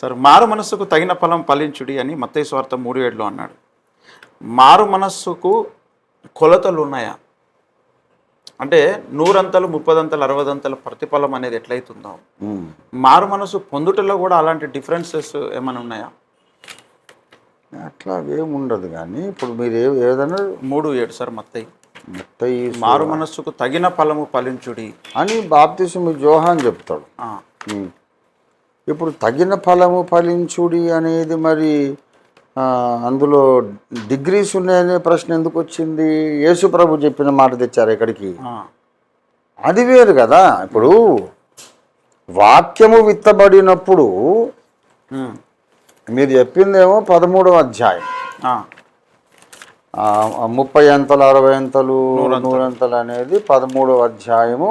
Sir మారు మనస్సుకు తగిన ఫలం ఫలించుడి అని మత్తయి స్వార్థ మూడు ఏడులో అన్నాడు. మారు మనస్సుకు కొలతలు ఉన్నాయా? అంటే నూరంతలు ముప్పదంతలు అరవదంతల ప్రతిఫలం అనేది ఎట్లయితుందో. మారు మనసు పొందుటలో కూడా అలాంటి డిఫరెన్సెస్ ఏమైనా ఉన్నాయా? అట్లా ఏమి ఉండదు కానీ ఇప్పుడు మీరు ఏ ఏదైనా మూడు ఏడు సార్ మత్తయి. మొత్తం మారు మనస్సుకు తగిన ఫలము ఫలించుడి. అని బాప్తిసం జోహాన్ చెప్తాడు. ఇప్పుడు తగిన ఫలము ఫలించుడి అనేది మరి అందులో డిగ్రీస్ ఉన్నాయనే ప్రశ్న ఎందుకు వచ్చింది? యేసు ప్రభు చెప్పిన మాట తెచ్చారు ఇక్కడికి? అది వేరు కదా. ఇప్పుడు వాక్యము విత్తబడినప్పుడు మీరు చెప్పిందేమో పదమూడవ అధ్యాయం. ముప్పై అంతలు అరవై అంతలు నూరంతలు. అనేది పదమూడవ అధ్యాయము.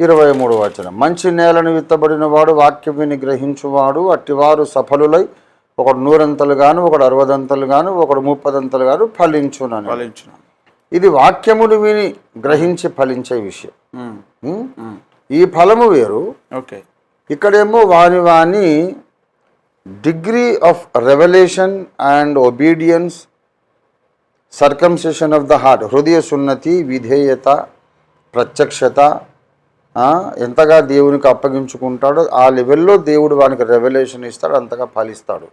ఇరవై మూడు వచనం. మంచి నేలను విత్తబడిన వాడు వాక్యం విని గ్రహించువాడు అట్టివారు సఫలులై ఒకడు నూరంతలు గాను ఒకడు అరవదంతలు గాను ఒకడు ముప్పదంతలు గాను ఫలించునని. ఫలించును ఇది వాక్యములు విని గ్రహించి ఫలించే విషయం. ఈ ఫలము వేరు. ఓకే. ఇక్కడేమో వాని వాని degree of revolution and obedience circumcision of the heart హృదయ సున్నతి విధేయత ప్రత్యక్షత ఎంతగా దేవునికి అప్పగించుకుంటాడో ఆ లెవెల్లో దేవుడు వానికి రెవల్యూషన్ ఇస్తాడు అంతగా ఫలిస్తాడు.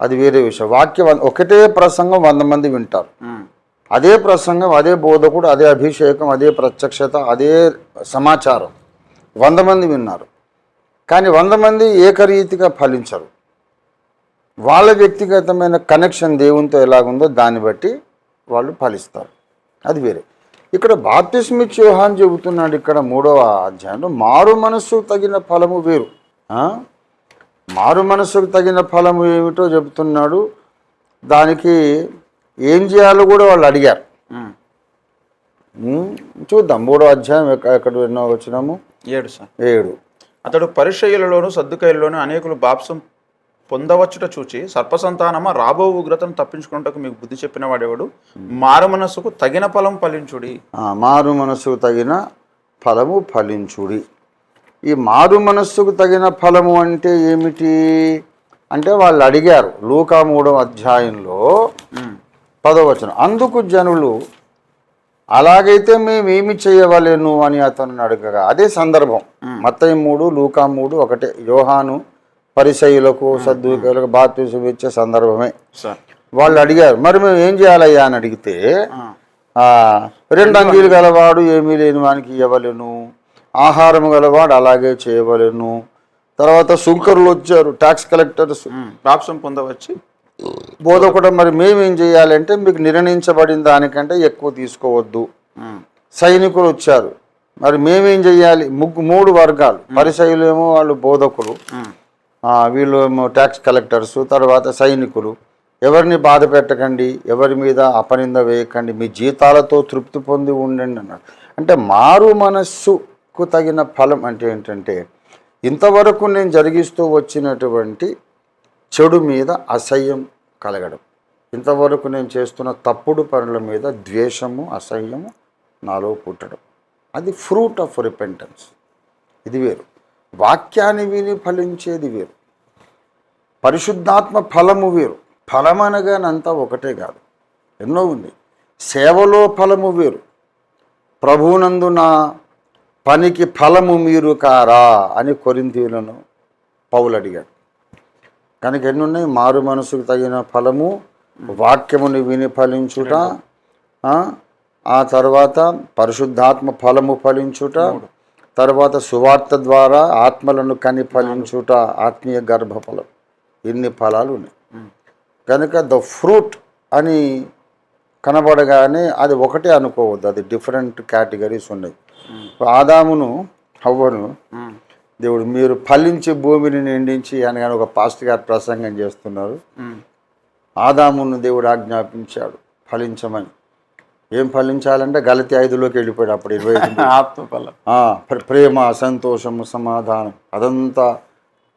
అది వేరే విషయం. వాక్యం ఒకటే ప్రసంగం వంద మంది వింటారు. అదే ప్రసంగం అదే బోధకుడు అదే అభిషేకం అదే ప్రత్యక్షత అదే సమాచారం. వంద మంది విన్నారు. కానీ వంద మంది ఏకరీతిగా ఫలించరు. వాళ్ళ వ్యక్తిగతమైన కనెక్షన్ దేవునితో ఎలాగుందో దాన్ని బట్టి వాళ్ళు ఫలిస్తారు. అది వేరే. ఇక్కడ బాప్తిస్మిత్ యోహాన్ చెబుతున్నాడు ఇక్కడ మూడవ అధ్యాయంలో మారు మనస్సు తగిన ఫలము వేరు? మారు మనస్సుకు తగిన ఫలము ఏమిటో చెబుతున్నాడు. దానికి ఏం చేయాలో కూడా వాళ్ళు అడిగారు. చూద్దాం మూడో అధ్యాయం ఎక్క- ఎక్కడ ఎన్నో వచ్చినాము ఏడు సార్. ఏడు. అతడు పరిచయులలోను సర్దుకాయలలోను అనేకులు బాప్సం పొందవచ్చుట చూచి సర్పసంతానమా రాబో ఉగ్రతను తప్పించుకున్నటకు మీకు బుద్ధి చెప్పిన వాడేవాడు మారు మనస్సుకు తగిన ఫలం ఫలించుడి. మారు మనస్సుకు తగిన ఫలము ఫలించుడి. ఈ మారు మనస్సుకు తగిన ఫలము అంటే ఏమిటి? అంటే వాళ్ళు అడిగారు లూకా మూడవ అధ్యాయంలో పదవచనం. అందుకు జనులు అలాగైతే మేము ఏమి చేయవలేను? అని అతను అడగగా. అదే సందర్భం. మత్తయి మూడు లూకా మూడు ఒకటే. యోహాను పరిసయులకు సద్దుకలకు బాప్తీసం ఇచ్చే సందర్భమే. వాళ్ళు అడిగారు మరి మేము ఏం చేయాలయ్యా? అని అడిగితే రెండు అంగీలు గలవాడు ఏమీ లేని వానికి ఇవ్వలేను ఆహారం గలవాడు అలాగే చేయవలెను. తర్వాత సుంకరులు వచ్చారు ట్యాక్స్ కలెక్టర్స్ బాప్సం పొందవచ్చి. బోధకుడు మరి మేమేం చేయాలంటే మీకు నిర్ణయించబడిన దానికంటే ఎక్కువ తీసుకోవద్దు. సైనికులు వచ్చారు మరి మేమేం చేయాలి? ముగ్గు మూడు వర్గాలు పరిసయులు ఏమో వాళ్ళు బోధకులు. వీళ్ళు ట్యాక్స్ కలెక్టర్స్ తర్వాత సైనికులు. ఎవరిని బాధ పెట్టకండి ఎవరి మీద అపనింద వేయకండి మీ జీతాలతో తృప్తి పొంది ఉండండి అన్నాడు అంటే మారు మనస్సుకు తగిన ఫలం అంటే ఏంటంటే ఇంతవరకు నేను జరిగిస్తూ వచ్చినటువంటి చెడు మీద అసహ్యం కలగడం. ఇంతవరకు నేను చేస్తున్న తప్పుడు పనుల మీద ద్వేషము అసహ్యము నాలో పుట్టడం. అది ఫ్రూట్ ఆఫ్ రిపెంటెన్స్ ఇది వేరు. వాక్యాన్ని విని ఫలించేది వేరు. పరిశుద్ధాత్మ ఫలము వేరు. ఫలం అనగానంతా ఒకటే కాదు. ఎన్నో ఉంది. సేవలో ఫలము వేరు. ప్రభువునందు నా పనికి ఫలము మీరు కారా అని కొరింతీయులను పౌలు అడిగాడు. కనుక ఎన్ని ఉన్నాయి మారు మనసుకు తగిన ఫలము వాక్యముని విని ఫలించుట ఆ తర్వాత పరిశుద్ధాత్మ ఫలము ఫలించుట తర్వాత సువార్త ద్వారా ఆత్మలను కని ఫలించుట ఆత్మీయ గర్భఫలం. ఇన్ని ఫలాలు ఉన్నాయి. కనుక ద ఫ్రూట్ అని కనబడగానే అది ఒకటే అనుకోవద్దు. అది డిఫరెంట్ కేటగిరీస్ ఉన్నాయి. ఆదామును హవ్వను దేవుడు మీరు ఫలించి భూమిని నిండించి అనగానే ఒక పాస్ట్ గారు ప్రసంగం చేస్తున్నారు. ఆదామును దేవుడు ఆజ్ఞాపించాడు. ఫలించమని. ఏం ఫలించాలంటే గలతి ఐదులోకి వెళ్ళిపోయాడు అప్పుడు ఇరవై ప్రేమ సంతోషము సమాధానం అదంతా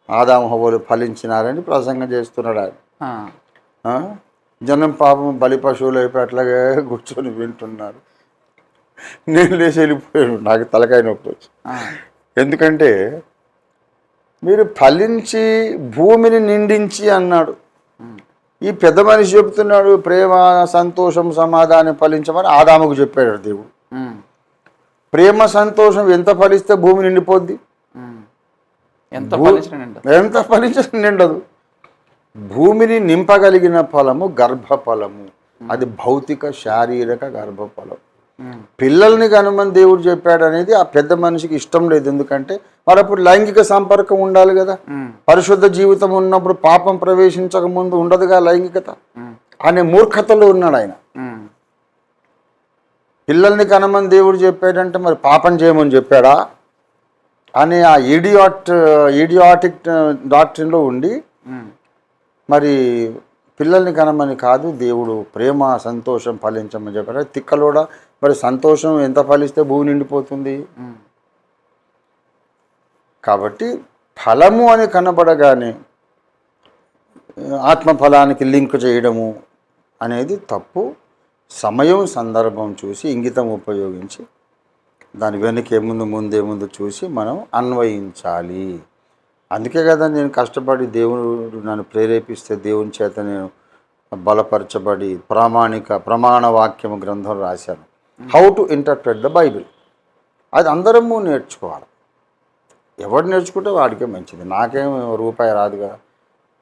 ఆదాము హవ్వలు ఫలించినారని ప్రసంగం చేస్తున్నాడు ఆయన? జనం పాపం బలి పశువులు అయిపోయి అట్లాగే కూర్చొని వింటున్నారు. నేను లేచి వెళ్ళిపోయాను నాకు తలకాయ నొప్పి వచ్చి. ఎందుకంటే మీరు ఫలించి భూమిని నిండించి అన్నాడు. ఈ పెద్ద మనిషి చెప్తున్నాడు ప్రేమ సంతోషం సమాధానం ఫలించమని ఆదాముకు చెప్పాడు దేవుడు. ప్రేమ సంతోషం ఎంత ఫలిస్తే భూమి నిండిపోద్ది. ఎంత ఎంత ఫలించిన నిండదు? భూమిని నింపగలిగిన ఫలము గర్భఫలము. అది భౌతిక శారీరక గర్భఫలం. పిల్లల్ని కనుమని దేవుడు చెప్పాడు అనేది ఆ పెద్ద మనిషికి ఇష్టం లేదు. ఎందుకంటే మరి అప్పుడు లైంగిక సంపర్కం ఉండాలి కదా. పరిశుద్ధ జీవితం ఉన్నప్పుడు పాపం ప్రవేశించక ముందు ఉండదుగా లైంగికత? అనే మూర్ఖతలో ఉన్నాడు ఆయన. పిల్లల్ని కనమని దేవుడు చెప్పాడంటే మరి పాపం చేయమని చెప్పాడా? అనే ఆ ఈడియాట్ ఈడియాటిక్ డాక్టరీన్లో ఉండి మరి పిల్లల్ని కనమని కాదు దేవుడు ప్రేమ సంతోషం ఫలించమని చెప్పాడు. తిక్కలోడ మరి సంతోషం ఎంత ఫలిస్తే భూమి నిండిపోతుంది. కాబట్టి ఫలము అని కనబడగానే ఆత్మఫలానికి లింక్ చేయడము అనేది తప్పు. సమయం సందర్భం చూసి ఇంగితం ఉపయోగించి దాని వెనక ఏముందు ముందే ముందు చూసి మనం అన్వయించాలి. అందుకే కదా నేను కష్టపడి దేవుడు నన్ను ప్రేరేపిస్తే దేవుని చేత నేను బలపరచబడి ప్రామాణిక ప్రమాణ వాక్యము గ్రంథం రాశాను. How to interpret the Bible అది అందరము నేర్చుకోవాలి. ఎవడు నేర్చుకుంటే వాడికే మంచిది. నాకేం రూపాయి రాదుగా.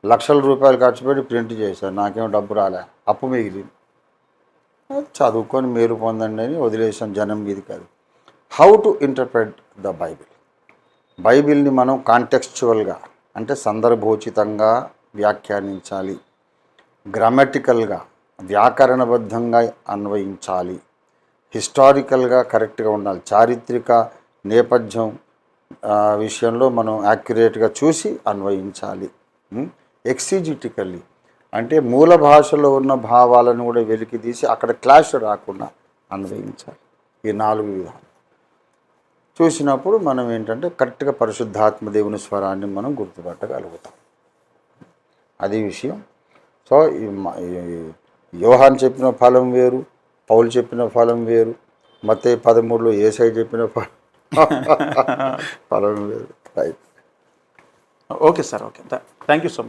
లక్షల రూపాయలు ఖర్చు పెట్టి ప్రింట్ చేశాను. నాకేం డబ్బు రాలే. అప్పు మిగిలింది. చదువుకొని మేలు పొందండి అని వదిలేసాం జనం మీది కాదు. How to interpret the Bible బైబిల్ని మనం కాంటెక్చువల్గా అంటే సందర్భోచితంగా వ్యాఖ్యానించాలి. గ్రామటికల్గా వ్యాకరణబద్ధంగా అన్వయించాలి. హిస్టారికల్గా కరెక్ట్గా ఉండాలి. చారిత్రక నేపథ్యం విషయంలో మనం యాక్యురేట్గా చూసి అన్వయించాలి. ఎక్సిజిటికల్లీ. అంటే మూల భాషలో ఉన్న భావాలను కూడా వెలికి తీసి అక్కడ క్లాష్ రాకుండా అన్వయించాలి. ఈ నాలుగు విధాలు. చూసినప్పుడు మనం ఏంటంటే కరెక్ట్గా పరిశుద్ధాత్మ దేవుని స్వరాన్ని మనం గుర్తుపట్టగలుగుతాం. అది విషయం. సో ఈ మ- యోహాన్ చెప్పిన ఫలం వేరు. పౌలు చెప్పిన ఫలం వేరు. మతే పదమూడులో ఏసై చెప్పిన ఫలం. ఫలం వేరు. Right okay sir okay. Thank you so much.